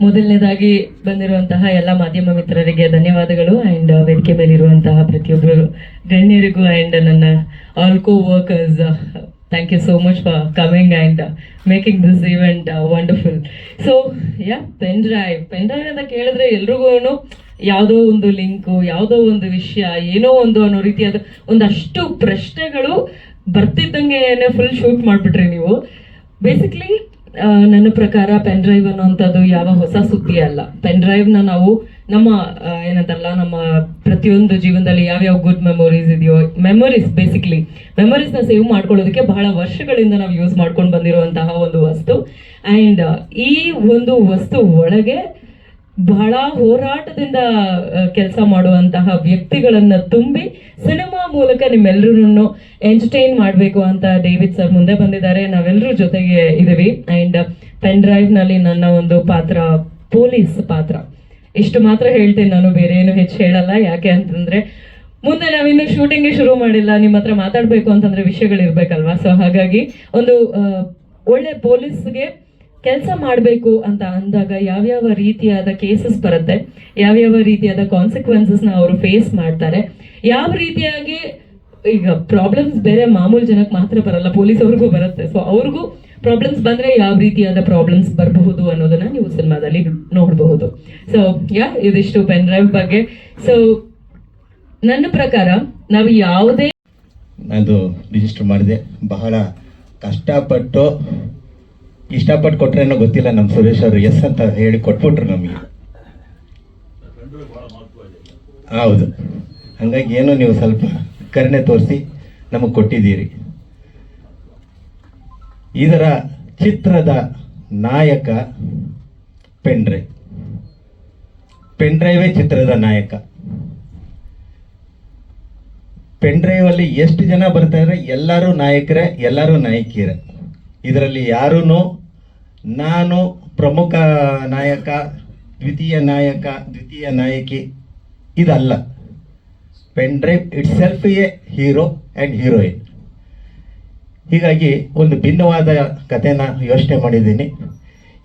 ಮೊದಲನೇದಾಗಿ ಬಂದಿರುವಂತಹ ಎಲ್ಲ ಮಾಧ್ಯಮ ಮಿತ್ರರಿಗೆ ಧನ್ಯವಾದಗಳು ಅಂಡ್ ವೇದಿಕೆ ಮೇಲಿರುವಂತಹ ಪ್ರತಿಯೊಬ್ಬರು ಗಣ್ಯರಿಗೂ ಅಂಡ್ ನನ್ನ all co workers thank you so much for coming and making this event wonderful so yeah pen drive pen drive ಅಂತ ಕೇಳಿದ್ರೆ ಎಲ್ರಿಗೂ ಯಾವುದೋ ಒಂದು ಲಿಂಕು ಯಾವುದೋ ಒಂದು ವಿಷಯ, ಏನೋ ಒಂದು ಅನ್ನೋ ರೀತಿಯಾದ ಒಂದಷ್ಟು ಪ್ರಶ್ನೆಗಳು ಬರ್ತಿದ್ದಂಗೆ ಫುಲ್ ಶೂಟ್ ಮಾಡಿಬಿಟ್ರಿ ನೀವು. ಬೇಸಿಕ್ಲಿ ನನ್ನ ಪ್ರಕಾರ ಪೆನ್ ಡ್ರೈವ್ ಅನ್ನುವಂಥದ್ದು ಯಾವ ಹೊಸ ಸುದ್ದಿ ಅಲ್ಲ. ಪೆನ್ ಡ್ರೈವ್ನ ನಾವು ನಮ್ಮ ಏನಂತಾರಲ್ಲ, ನಮ್ಮ ಪ್ರತಿಯೊಂದು ಜೀವನದಲ್ಲಿ ಯಾವ್ಯಾವ ಗುಡ್ ಮೆಮೊರೀಸ್ ಇದೆಯೋ ಮೆಮೊರೀಸ್ ಬೇಸಿಕ್ಲಿ ಮೆಮೊರೀಸ್ನ ಸೇವ್ ಮಾಡ್ಕೊಳ್ಳೋದಕ್ಕೆ ಬಹಳ ವರ್ಷಗಳಿಂದ ನಾವು ಯೂಸ್ ಮಾಡ್ಕೊಂಡು ಬಂದಿರುವಂತಹ ಒಂದು ವಸ್ತು. ಆ್ಯಂಡ್ ಈ ಒಂದು ವಸ್ತು ಒಳಗೆ ಬಹಳ ಹೋರಾಟದಿಂದ ಕೆಲಸ ಮಾಡುವಂತಹ ವ್ಯಕ್ತಿಗಳನ್ನ ತುಂಬಿ ಸಿನಿಮಾ ಮೂಲಕ ನಿಮ್ಮೆಲ್ಲರೂ ಎಂಟರ್ಟೈನ್ ಮಾಡಬೇಕು ಅಂತ ಡೇವಿಡ್ ಸರ್ ಮುಂದೆ ಬಂದಿದ್ದಾರೆ. ನಾವೆಲ್ಲರೂ ಜೊತೆಗೆ ಇದೀವಿ ಅಂಡ್ ಪೆನ್ ಡ್ರೈವ್ನಲ್ಲಿ ನನ್ನ ಒಂದು ಪಾತ್ರ, ಪೊಲೀಸ್ ಪಾತ್ರ. ಇಷ್ಟು ಮಾತ್ರ ಹೇಳ್ತೀನಿ ನಾನು ಬೇರೆ ಏನು ಹೆಚ್ಚು ಹೇಳಲ್ಲ. ಯಾಕೆ ಅಂತಂದ್ರೆ, ಮುಂದೆ ನಾವಿನ್ನು ಶೂಟಿಂಗ್ ಶುರು ಮಾಡಿಲ್ಲ. ನಿಮ್ಮ ಹತ್ರ ಮಾತಾಡಬೇಕು ಅಂತಂದ್ರೆ ವಿಷಯಗಳಿರ್ಬೇಕಲ್ವಾ? ಸೊ ಹಾಗಾಗಿ ಒಂದು ಒಳ್ಳೆ ಪೊಲೀಸ್ಗೆ ಕೆಲಸ ಮಾಡಬೇಕು ಅಂತ ಅಂದಾಗ ಯಾವ್ಯಾವ ರೀತಿಯಾದ ಕೇಸಸ್ ಬರುತ್ತೆ, ಯಾವ್ಯಾವ ರೀತಿಯಾದ ಕಾನ್ಸಿಕ್ವೆನ್ಸಸ್ನ ಅವರು ಫೇಸ್ ಮಾಡ್ತಾರೆ, ಯಾವ ರೀತಿಯಾಗಿ ಈಗ ಪ್ರಾಬ್ಲಮ್ಸ್ ಬೇರೆ ಮಾಮೂಲು ಜನಕ್ಕೆ ಮಾತ್ರ ಬರಲ್ಲ ಪೊಲೀಸ್ ಅವ್ರಿಗೂ ಬರುತ್ತೆ. ಸೊ ಅವ್ರಿಗೂ ಪ್ರಾಬ್ಲಮ್ಸ್ ಬಂದ್ರೆ ಯಾವ ರೀತಿಯಾದ ಪ್ರಾಬ್ಲಮ್ಸ್ ಬರಬಹುದು ಅನ್ನೋದನ್ನ ನೀವು ಸಿನಿಮಾದಲ್ಲಿ ನೋಡಬಹುದು. ಸೊ ಯಾ ಇದಿಷ್ಟು ಪೆನ್ ಡ್ರೈವ್ ಬಗ್ಗೆ. ಸೊ ನನ್ನ ಪ್ರಕಾರ ನಾವು ಯಾವುದೇ ಅದು ರಿಜಿಸ್ಟರ್ ಮಾಡಿದೆ, ಬಹಳ ಕಷ್ಟಪಟ್ಟು ಇಷ್ಟಪಟ್ಟು ಕೊಟ್ರೇನೋ ಗೊತ್ತಿಲ್ಲ ನಮ್ಮ ಸುರೇಶ್ ಅವರು ಎಸ್ ಅಂತ ಹೇಳಿ ಕೊಟ್ಬಿಟ್ರು ನಮಗೆ. ಹೌದು. ಹಂಗಾಗಿ ಏನೋ ನೀವು ಸ್ವಲ್ಪ ಕರುಣೆ ತೋರಿಸಿ ನಮಗೆ ಕೊಟ್ಟಿದ್ದೀರಿ. ಇದರ ಚಿತ್ರದ ನಾಯಕ ಪೆನ್ಡ್ರೈವ್ ಪೆನ್ಡ್ರೈವೇ ಚಿತ್ರದ ನಾಯಕ. ಪೆನ್ ಡ್ರೈವ್ ಅಲ್ಲಿ ಎಷ್ಟು ಜನ ಬರ್ತಾರೆ? ಎಲ್ಲರೂ ನಾಯಕರೇ, ಎಲ್ಲರೂ ನಾಯಕಿಯರೇ. ಇದರಲ್ಲಿ ಯಾರೂ ನಾನು ಪ್ರಮುಖ ನಾಯಕ, ದ್ವಿತೀಯ ನಾಯಕ, ದ್ವಿತೀಯ ನಾಯಕಿ ಇದಲ್ಲ. Pen drive itself a hero and heroine ಹೀಗಾಗಿ ಒಂದು ಭಿನ್ನವಾದ ಕಥೆನ ಯೋಚನೆ ಮಾಡಿದ್ದೀನಿ.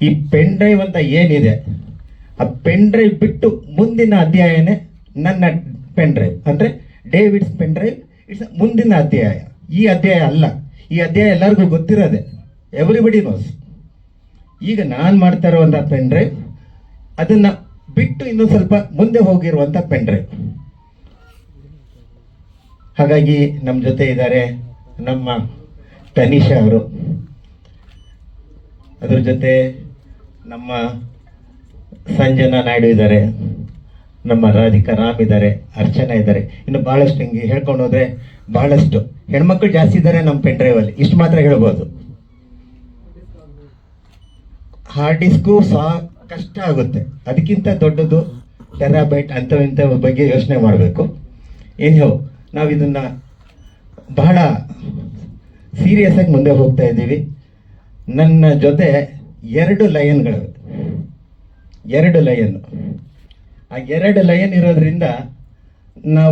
ಈ ಪೆನ್ ಡ್ರೈವ್ ಅಂತ ಏನಿದೆ? ಆ ಪೆನ್ ಡ್ರೈವ್ ಬಿಟ್ಟು ಮುಂದಿನ ಅಧ್ಯಾಯನೇ ನನ್ನ ಪೆನ್ ಡ್ರೈವ್ ಅಂದರೆ ಡೇವಿಡ್ಸ್ ಪೆನ್ ಡ್ರೈವ್ ಇಟ್ಸ್ ಮುಂದಿನ ಅಧ್ಯಾಯ. ಈ ಅಧ್ಯಾಯ ಅಲ್ಲ. ಈ ಅಧ್ಯಾಯ ಎಲ್ಲರಿಗೂ ಗೊತ್ತಿರೋದೆ. ಎವ್ರಿಬಡಿ ನೋಸ್ ಈಗ ನಾನು ಮಾಡ್ತಾ ಇರುವಂಥ ಪೆನ್ ಡ್ರೈವ್ ಅದನ್ನ ಬಿಟ್ಟು ಇನ್ನೂ ಸ್ವಲ್ಪ ಮುಂದೆ ಹೋಗಿರುವಂಥ ಪೆನ್ ಡ್ರೈವ್ ಹಾಗಾಗಿ ನಮ್ಮ ಜೊತೆ ಇದ್ದಾರೆ ನಮ್ಮ ತನಿಷಾ ಅವರು. ಅದ್ರ ಜೊತೆ ನಮ್ಮ ಸಂಜನಾ ನಾಯ್ಡು ಇದ್ದಾರೆ, ನಮ್ಮ ರಾಧಿಕಾ ರಾಮ್ ಇದ್ದಾರೆ, ಅರ್ಚನಾ ಇದ್ದಾರೆ. ಇನ್ನು ಬಹಳಷ್ಟು ಹಿಂಗೆ ಹೇಳ್ಕೊಂಡು ಹೋದರೆ ಭಾಳಷ್ಟು ಹೆಣ್ಮಕ್ಳು ಜಾಸ್ತಿ ಇದ್ದಾರೆ ನಮ್ಮ ಪೆನ್ ಡ್ರೈವಲ್ಲಿ ಇಷ್ಟು ಮಾತ್ರ ಹೇಳ್ಬೋದು. ಹಾರ್ಡ್ ಡಿಸ್ಕು ಸಹ ಕಷ್ಟ ಆಗುತ್ತೆ. ಅದಕ್ಕಿಂತ ದೊಡ್ಡದು ಟೆರಾಬೈಟ್ ಅಂತ ಇಂಥ ಬಗ್ಗೆ ಯೋಚನೆ ಮಾಡಬೇಕು. ಏನೋ ನಾವು ಇದನ್ನ ಬಹಳ ಸೀರಿಯಸ್ ಆಗಿ ಮುಂದೆ ಹೋಗ್ತಾ ಇದ್ದೀವಿ. ನನ್ನ ಜೊತೆ ಎರಡು ಲಯನ್ಗಳು ಎರಡು ಲಯನ್ ಆ ಎರಡು ಲಯನ್ ಇರೋದ್ರಿಂದ ನಾವು